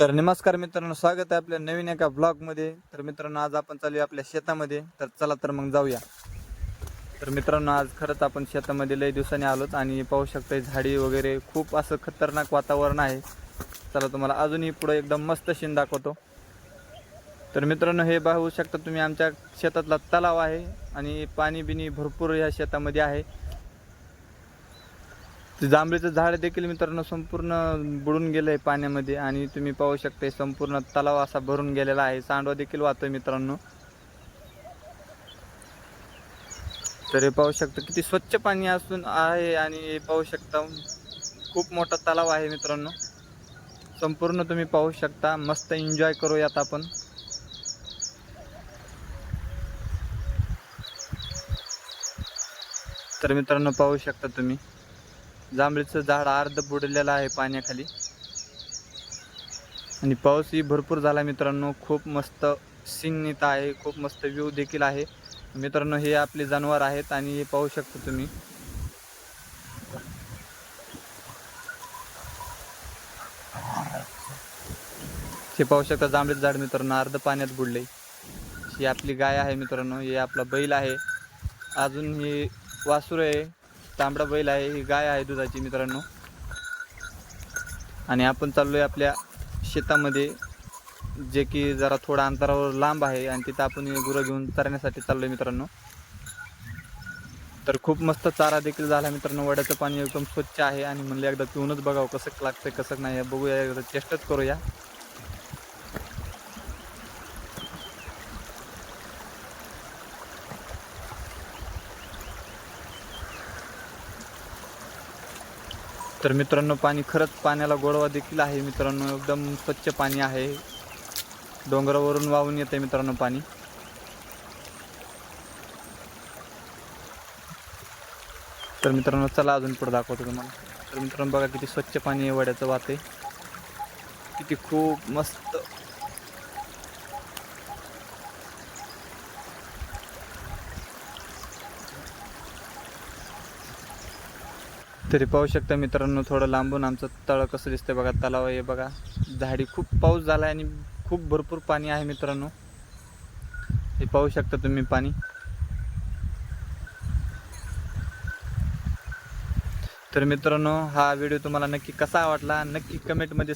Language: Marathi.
तर नमस्कार मित्रांनो स्वागत आहे आपल्या नवीन एका ब्लॉगमध्ये तर मित्रांनो आज आपण चालूया आपल्या शेतामध्ये. तर चला तर मग जाऊया. तर मित्रांनो आज खरंच आपण शेतामध्ये लई दिवसांनी आलोत आणि पाहू शकता झाडी वगैरे खूप असं खतरनाक वातावरण आहे. चला तुम्हाला अजूनही पुढं एकदम मस्त शीन दाखवतो. तर मित्रांनो हे पाहू शकता तुम्ही आमच्या शेतातला तलाव आहे आणि पाणी बिनी भरपूर ह्या शेतामध्ये आहे. ते जांभळीचं झाड देखील मित्रांनो संपूर्ण बुडून गेलं आहे पाण्यामध्ये आणि तुम्ही पाहू शकता संपूर्ण तलाव असा भरून गेलेला आहे. सांडवा देखील वाहतोय मित्रांनो. तर हे पाहू शकता किती स्वच्छ पाणी असून आहे आणि हे पाहू शकता खूप मोठा तलाव आहे मित्रांनो. संपूर्ण तुम्ही पाहू शकता मस्त एन्जॉय करूयात आपण. तर मित्रांनो पाहू शकता तुम्ही. जांभळीचं झाड अर्ध बुडलेलं आहे पाण्याखाली. आणि पाऊसही भरपूर झाला मित्रांनो. खूप मस्त सिंगनीत आहे. खूप मस्त व्ह्यू देखील आहे. मित्रांनो हे आपले जनावर आहेत आणि हे पाहू शकता तुम्ही. हे पाहू शकता जांभळीचं झाड मित्रांनो. अर्ध पाण्यात बुडले ही आपली गाय आहे मित्रांनो. हे आपला बैल आहे. अजून हे वासुर आहे. तांबडा बैल आहे ही गाय आहे दुधाची मित्रांनो. आणि आपण चाललोय आपल्या शेतामध्ये जे की जरा थोडा अंतरावर लांब आहे आणि तिथं आपण गुरं घेऊन चरण्यासाठी चाललोय मित्रांनो. तर खूप मस्त चारा देखील झाला मित्रांनो वड्याचं पाणी एकदम स्वच्छ आहे आणि म्हणलं एकदा पिऊनच बघावं कसं लागतंय कसं नाही बघूया एकदा चेष्टाच करूया. तर मित्रांनो पाणी खरंच पाण्याला गोडवा देखील आहे. मित्रांनो एकदम स्वच्छ पाणी आहे. डोंगरावरून वाहून येते मित्रांनो पाणी. तर मित्रांनो चला अजून पुढे दाखवतो तुम्हाला. तर मित्रांनो बघा किती स्वच्छ पाणी आहे वड्याचं वाते किती खूप मस्त तरी पाहू शकता मित्रांनो थोडं लांबून आमचं तळ कसं दिसतंय बघा तलाव आहे बघा. झाडी खूप पाऊस झाला आणि खूप भरपूर पाणी आहे मित्रांनो. हे पाहू शकता तुम्ही पाणी. तर मित्रांनो हा व्हिडिओ तुम्हाला नक्की कसा वाटला? नक्की कमेंटमध्ये